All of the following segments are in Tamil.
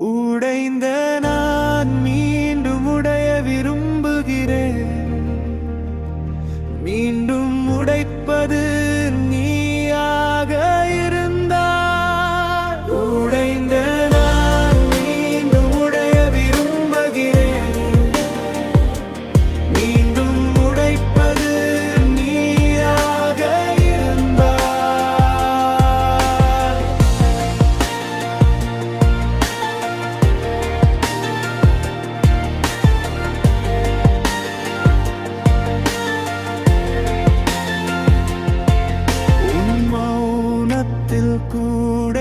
உடைந்த கூட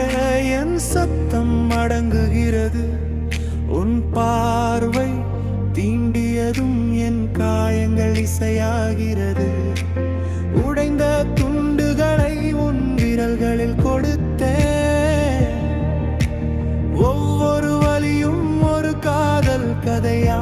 என் சத்தம் அடங்குகிறது. உன் பார்வை தீண்டியதும் என் காயங்கள் இசையாகிறது. உடைந்த துண்டுகளை உன் விரல்களில் கொடுத்தே ஒவ்வொரு வலியும் ஒரு காதல் கதையா?